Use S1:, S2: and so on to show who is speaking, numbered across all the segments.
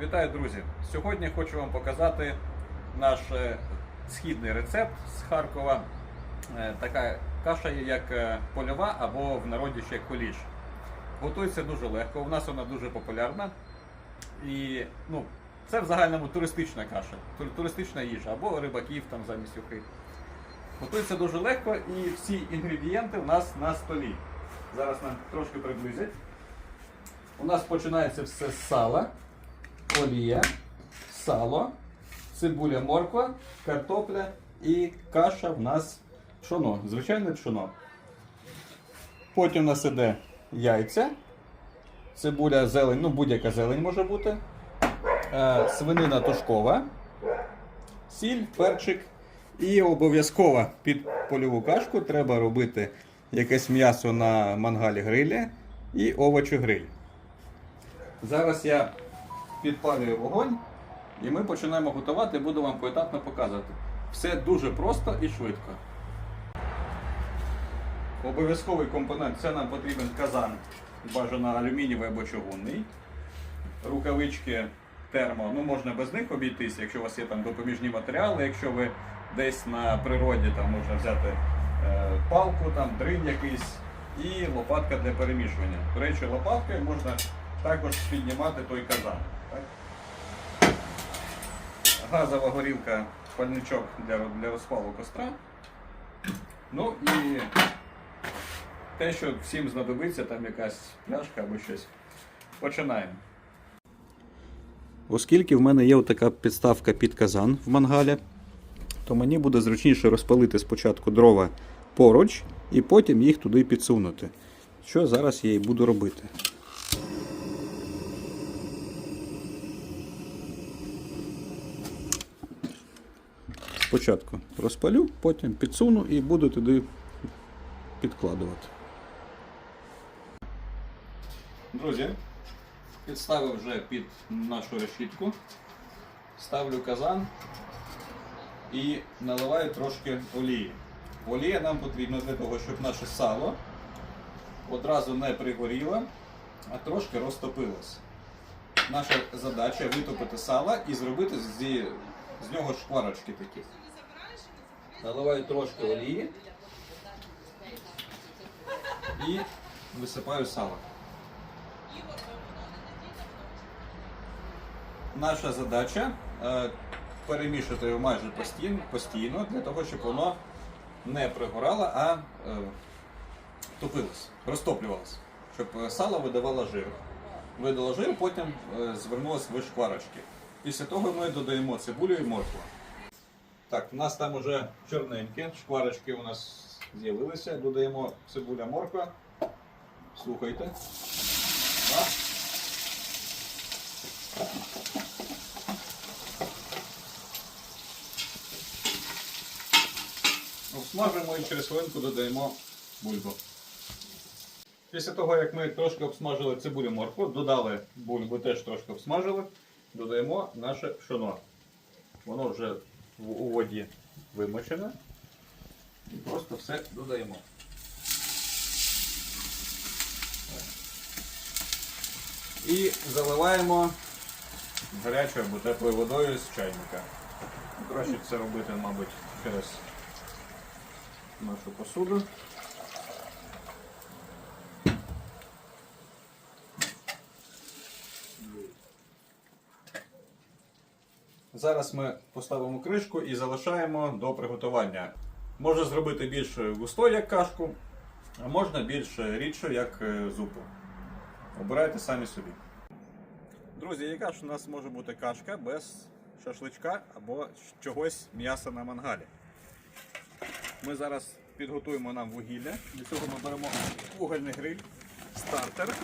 S1: Вітаю, друзі! Сьогодні хочу вам показати наш е, східний рецепт з Харкова. Е, Така каша, є як е, польова або в народі ще куліш. Готується дуже легко, у нас вона дуже популярна. І ну, це в загальному туристична каша, туристична їжа або рибаків там замість ухи. Готується дуже легко і всі інгредієнти у нас на столі. Зараз нам трошки приблизять. У нас починається все з сала, олія, сало, цибуля, морква, картопля і каша в нас пшоно, звичайне пшоно. Потім у нас іде яйця, цибуля, зелень, ну будь-яка зелень може бути, е, свинина тушкова, сіль, перчик. І обов'язково під польову кашку треба робити якесь м'ясо на мангалі грилі і овочі гриль. Зараз я підпалюю вогонь і ми починаємо готувати, буду вам поетапно показувати. Все дуже просто і швидко. Обов'язковий компонент це нам потрібен казан, бажано алюмінієвий або чугунний. Рукавички термо, ну можна без них обійтись, якщо у вас є там допоміжні матеріали, якщо ви десь на природі там можна взяти е, палку, там дринь якийсь і лопатка для перемішування. До речі, лопаткою можна також піднімати той казан. Газова горілка, пальничок для, для розпалу костра. Ну і те, що всім знадобиться, там якась пляшка або щось. Починаємо. Оскільки в мене є така підставка під казан в мангалі, то мені буде зручніше розпалити спочатку дрова поруч і потім їх туди підсунути. Що зараз я і буду робити. Спочатку розпалю, потім підсуну і буду туди підкладувати. Друзі, підставив вже під нашу решітку, ставлю казан і наливаю трошки олії. Олія нам потрібна для того, щоб наше сало одразу не пригоріло, а трошки розтопилось. Наша задача витопити сало і зробити зі, з нього шкварочки такі. Наливаю трошки олії і висипаю сало. Наша задача е, перемішати його майже постійно, постійно для того, щоб воно не пригорало, а е, топилось, розтоплювалося. Щоб е, сало видавало жир. Видало жир, потім звернулося в шкварочки. Після того ми додаємо цибулю і моркву. Так, у нас там уже чорненькі, шкварочки у нас з'явилися. Додаємо цибуля морква. Слухайте. Так. Обсмажуємо і через хвилинку додаємо бульбу. Після того, як ми трошки обсмажили цибулю моркву, додали бульбу, теж трошки обсмажили, додаємо наше пшоно. Воно вже у воді вимочене. І просто все додаємо. І заливаємо гарячою або теплою водою з чайника. Краще це робити, мабуть, через нашу посуду. Зараз ми поставимо кришку і залишаємо до приготування. Можна зробити більш густою, як кашку, а можна більш рідшу, як е, зупу. Обирайте самі собі. Друзі, яка ж у нас може бути кашка без шашличка або чогось м'яса на мангалі? Ми зараз підготуємо нам вугілля. Для цього ми беремо вугольний гриль, стартер.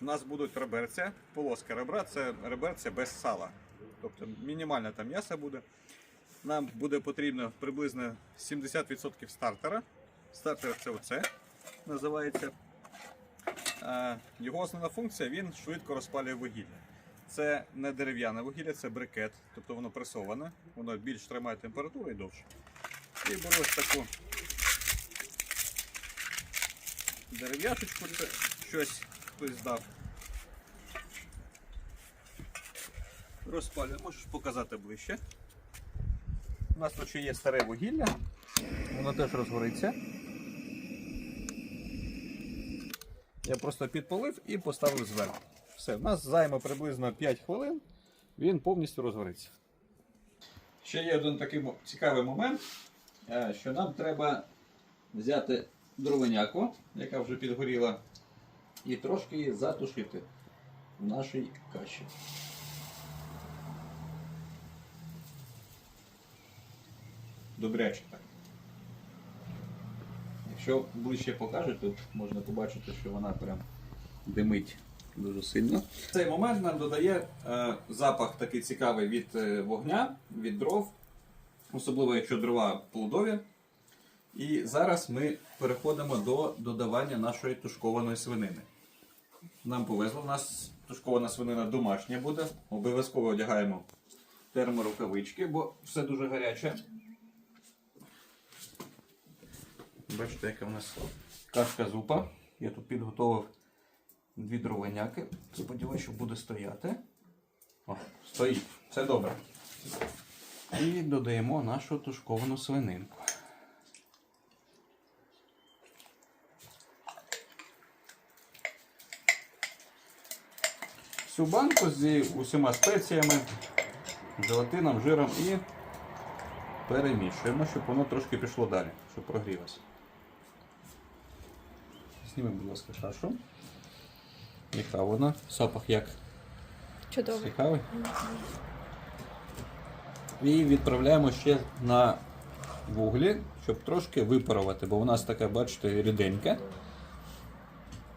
S1: У нас будуть реберця, полоска ребра це реберця без сала. Тобто мінімальне там м'ясо буде. Нам буде потрібно приблизно 70% стартера. Стартер це оце називається. Його основна функція він швидко розпалює вугілля. Це не дерев'яне вугілля, це брикет, тобто воно пресоване, воно більш тримає температуру і довше. І беру ось таку дерев'яшечку, це щось хтось дав. Розпалюємо, можеш показати ближче. У нас тут ще є старе вугілля, воно теж розгориться. Я просто підпалив і поставив зверху. Все, в нас займе приблизно 5 хвилин, він повністю розгориться. Ще є один такий цікавий момент, е, що нам треба взяти дровиняку, яка вже підгоріла, і трошки її затушити в нашій каші. Добряче так. Якщо ближче покажуть, то можна побачити, що вона прям димить дуже сильно. В цей момент нам додає е, запах такий цікавий від е, вогня, від дров, особливо якщо дрова плодові. І зараз ми переходимо до додавання нашої тушкованої свинини. Нам повезло, у нас тушкована свинина домашня буде. Обов'язково одягаємо терморукавички, бо все дуже гаряче. Бачите, яка у нас кашка зупа. Я тут підготовив дві дровиняки. Сподіваюся, що буде стояти. О, стоїть. Все добре. І додаємо нашу тушковану свининку. Всю банку з усіма спеціями, желатином, жиром і перемішуємо, щоб воно трошки пішло далі, щоб прогрілося. Знімемо, будь ласка, кашу. Яка вона? Запах як
S2: Чудово.
S1: цікавий. І відправляємо ще на вуглі, щоб трошки випарувати, бо у нас така, бачите, ріденька.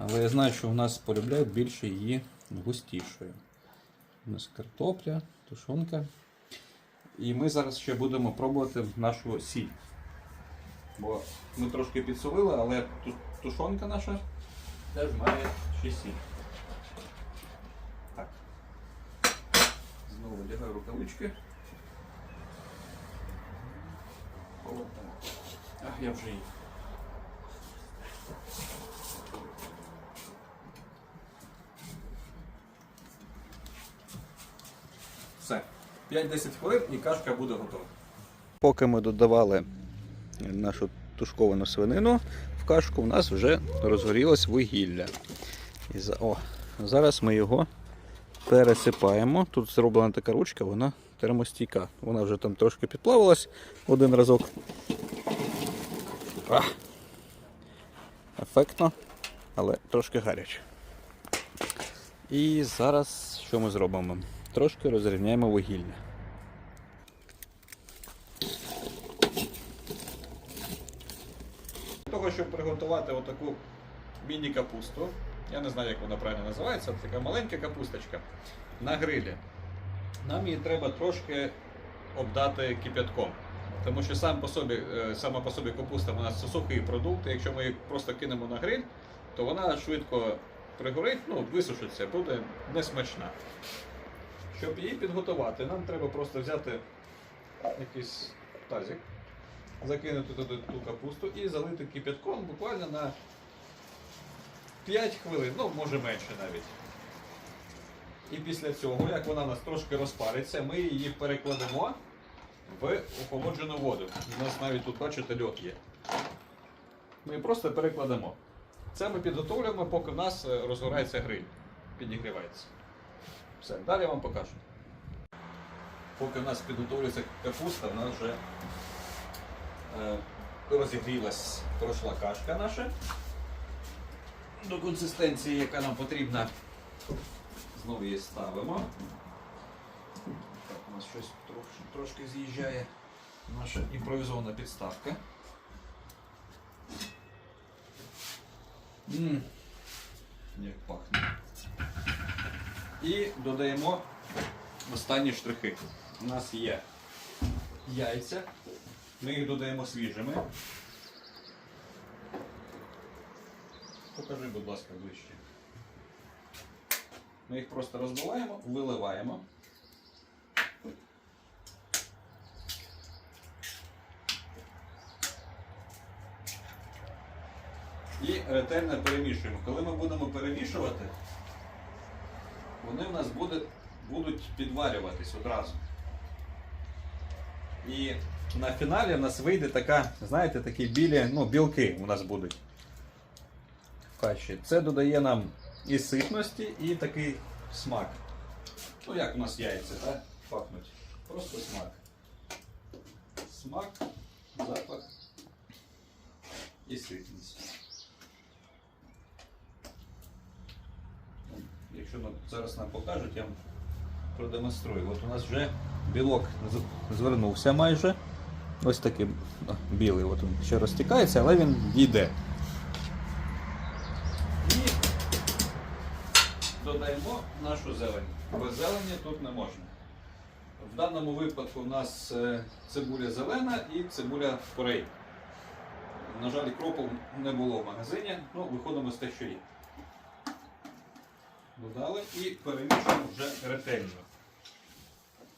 S1: Але я знаю, що у нас полюбляють більше її густішою. У нас картопля, тушонка. І ми зараз ще будемо пробувати нашу сіль. Бо ми трошки підсолили, але тушонка наша теж має ще сіль. Так. Знову одягаю рукавички. Ах, я вже їх. Все. 5-10 хвилин і кашка буде готова. Поки ми додавали нашу тушковану свинину в кашку, у нас вже розгорілось вугілля. І за... О, зараз ми його пересипаємо. Тут зроблена така ручка, вона термостійка. Вона вже там трошки підплавилась один разок. А! Ефектно, але трошки гаряче. І зараз що ми зробимо? Трошки розрівняємо вугілля. Для того, щоб приготувати отаку міні-капусту, я не знаю, як вона правильно називається, така маленька капусточка на грилі. Нам її треба трошки обдати кип'ятком. Тому що сам по собі, е, сама по собі капуста вона сухий продукт. і Якщо ми її просто кинемо на гриль, то вона швидко пригорить, ну, висушиться, буде несмачна. Щоб її підготувати, нам треба просто взяти якийсь тазик, закинути туди ту капусту і залити кип'ятком буквально на 5 хвилин, ну може менше навіть. І після цього, як вона у нас трошки розпариться, ми її перекладемо в охолоджену воду. У нас навіть тут, бачите, льод є. Ми просто перекладемо. Це ми підготовлюємо, поки в нас е, розгорається гриль, підігрівається. Все, далі я вам покажу. Поки в нас підготовлюється капуста, в нас вже е, розігрілась, пройшла кашка наша до консистенції, яка нам потрібна. Знову її ставимо. Так, у нас щось трошки, трошки з'їжджає. Наша імпровізована підставка. Ммм, як пахне. І додаємо останні штрихи. У нас є яйця. Ми їх додаємо свіжими. Покажи, будь ласка, ближче. Ми їх просто розбиваємо, виливаємо. і ретельно перемішуємо. Коли ми будемо перемішувати, вони в нас буде, будуть підварюватись одразу. І на фіналі в нас вийде така, знаєте, такі білі, ну, білки у нас будуть в каші. Це додає нам і ситності, і такий смак. Ну, як у нас яйця, так? Пахнуть. Просто смак. Смак, запах і ситність. Ну, Якщо зараз нам покажуть, я вам продемонструю. От у нас вже білок звернувся майже. Ось такий білий, от він ще розтікається, але він йде. І додаємо нашу зелень. Без зелені тут не можна. В даному випадку у нас е, цибуля зелена і цибуля порей. На жаль, кропу не було в магазині, ну виходимо з те, що є. Додали і перемішуємо вже ретельно.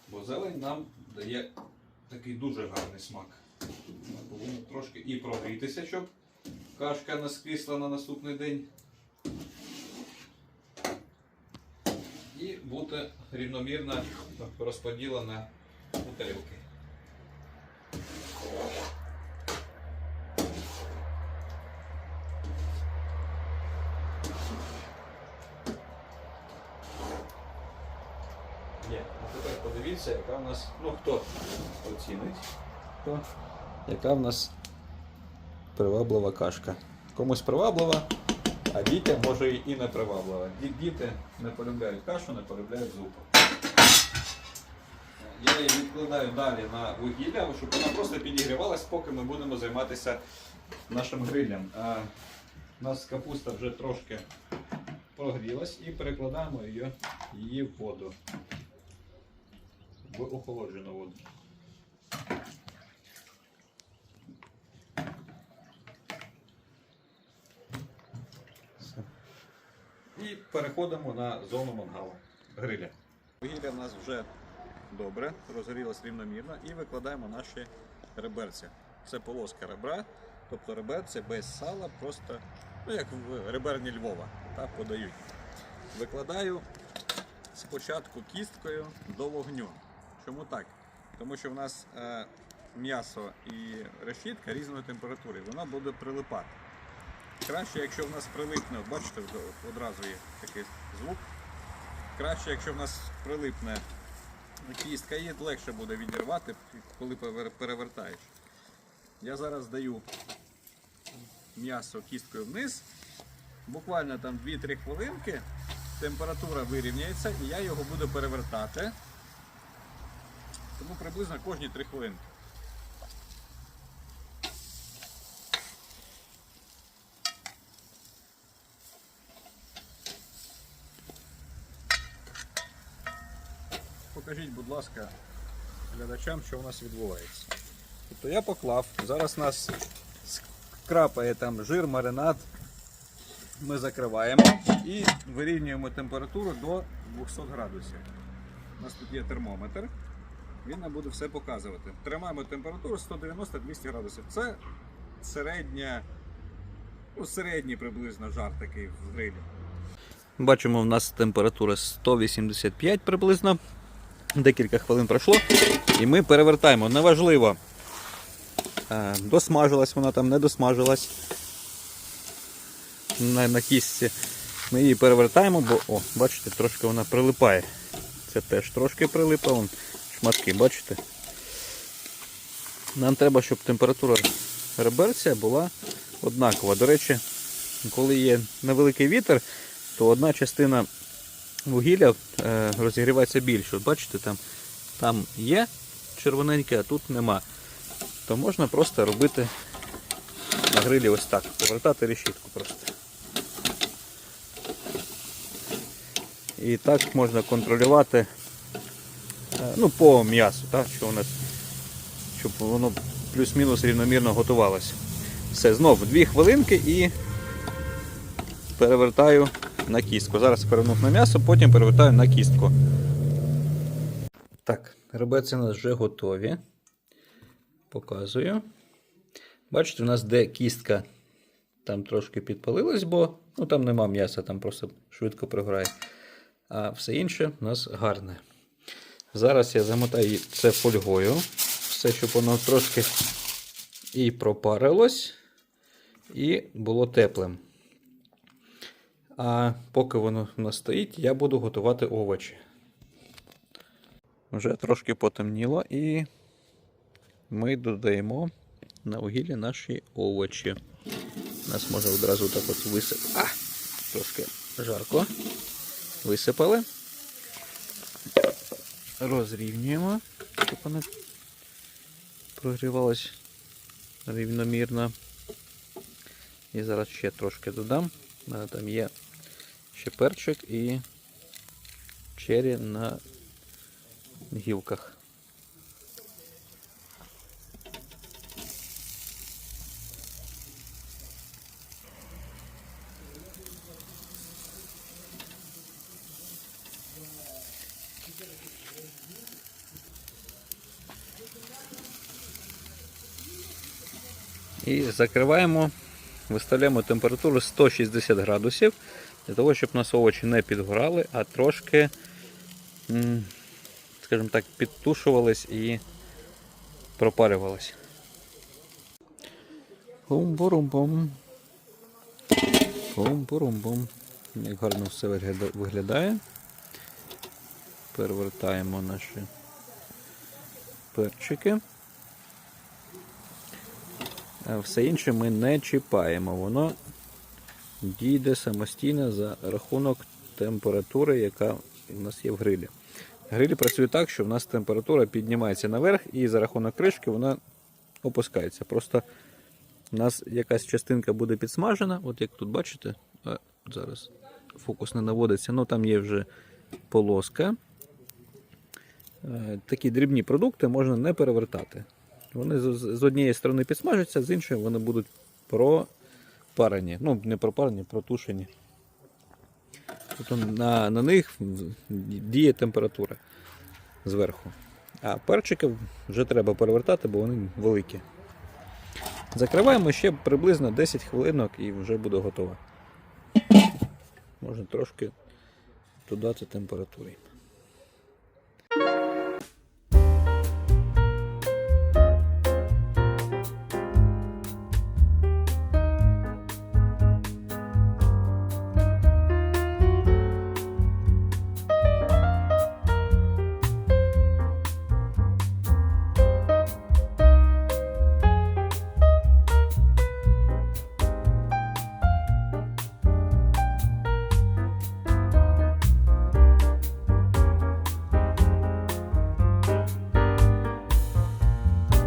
S1: Бо зелень нам дає такий дуже гарний смак. Ми повинні трошки і прогрітися, щоб кашка не скисла на наступний день. І бути рівномірно розподілена у тарілки. Є. А тепер подивіться, яка в нас, ну хто оцінить, хто, яка в нас приваблива кашка. Комусь приваблива, а дітям може і не приваблива. Діти не полюбляють кашу, не полюбляють зупу. Я її відкладаю далі на вугілля, щоб вона просто підігрівалась, поки ми будемо займатися нашим грилем. А, у нас капуста вже трошки прогрілась і перекладаємо її, її в воду. В охолоджену воду. І переходимо на зону мангала гриля. Вугілля в нас вже добре, розгорілось рівномірно і викладаємо наші реберця. Це полоска ребра, тобто реберця без сала, просто ну, як в реберні Львова, так подають. Викладаю спочатку кісткою до вогню. Чому так? Тому що в нас е, м'ясо і решітка різної температури, вона буде прилипати. Краще, якщо в нас прилипне, бачите, одразу є такий звук. Краще, якщо в нас прилипне кістка, її легше буде відірвати, коли перевертаєш. Я зараз даю м'ясо кісткою вниз. Буквально там 2-3 хвилинки температура вирівняється і я його буду перевертати. Тому приблизно кожні 3 хвилинки. Покажіть, будь ласка, глядачам, що у нас відбувається. Тобто я поклав, зараз нас скрапає там жир, маринад. Ми закриваємо і вирівнюємо температуру до 200 градусів. У нас тут є термометр, він нам буде все показувати. Тримаємо температуру 190-200 градусів. Це середня, ну, середній приблизно жар такий в грилі. Бачимо, в нас температура 185 приблизно. Декілька хвилин пройшло. І ми перевертаємо. Неважливо, е, досмажилась вона там, не досмажилась на, на кістці. Ми її перевертаємо, бо, о, бачите, трошки вона прилипає. Це теж трошки прилипа, шматки, бачите? Нам треба, щоб температура реберця була однакова. До речі, коли є невеликий вітер, то одна частина вугілля е, розігрівається більше. Бачите, там, там є червоненьке, а тут нема. То можна просто робити на грилі ось так, повертати решітку просто. І так можна контролювати ну, по м'ясу, так, що у нас, щоб воно плюс-мінус рівномірно готувалося. Все, знову 2 хвилинки і перевертаю на кістку. Зараз перевернув на м'ясо, потім перевертаю на кістку. Так, ребеці у нас вже готові. Показую. Бачите, у нас де кістка Там трошки підпалилось, бо ну, там нема м'яса, там просто швидко програє. А все інше у нас гарне. Зараз я замотаю це фольгою. Все, щоб воно трошки і пропарилось, і було теплим. А поки воно в нас стоїть, я буду готувати овочі. Вже трошки потемніло і ми додаємо на вугілля наші овочі. Нас може одразу так от висипати. А! Трошки жарко. Висипали. Розрівнюємо, щоб вона прогрівалась рівномірно. І зараз ще трошки додам. У мене там є ще перчик і чері на гілках. І закриваємо, виставляємо температуру 160 градусів, для того, щоб нас овочі не підгорали, а трошки, скажімо так, підтушувались і пропарювались. Бум-бурум-бум. Бум-бурум-бум. Як гарно все виглядає. Перевертаємо наші перчики. Все інше ми не чіпаємо. Воно дійде самостійно за рахунок температури, яка у нас є в грилі. Гриль працює так, що в нас температура піднімається наверх і за рахунок кришки вона опускається. Просто у нас якась частинка буде підсмажена, от як тут бачите, а, зараз фокус не наводиться, ну там є вже полоска. Е, Такі дрібні продукти можна не перевертати. Вони з, однієї сторони підсмажаться, з іншої вони будуть пропарені. Ну, не пропарені, протушені. Тобто на, на них діє температура зверху. А перчики вже треба перевертати, бо вони великі. Закриваємо ще приблизно 10 хвилинок і вже буде готово. Можна трошки додати температури.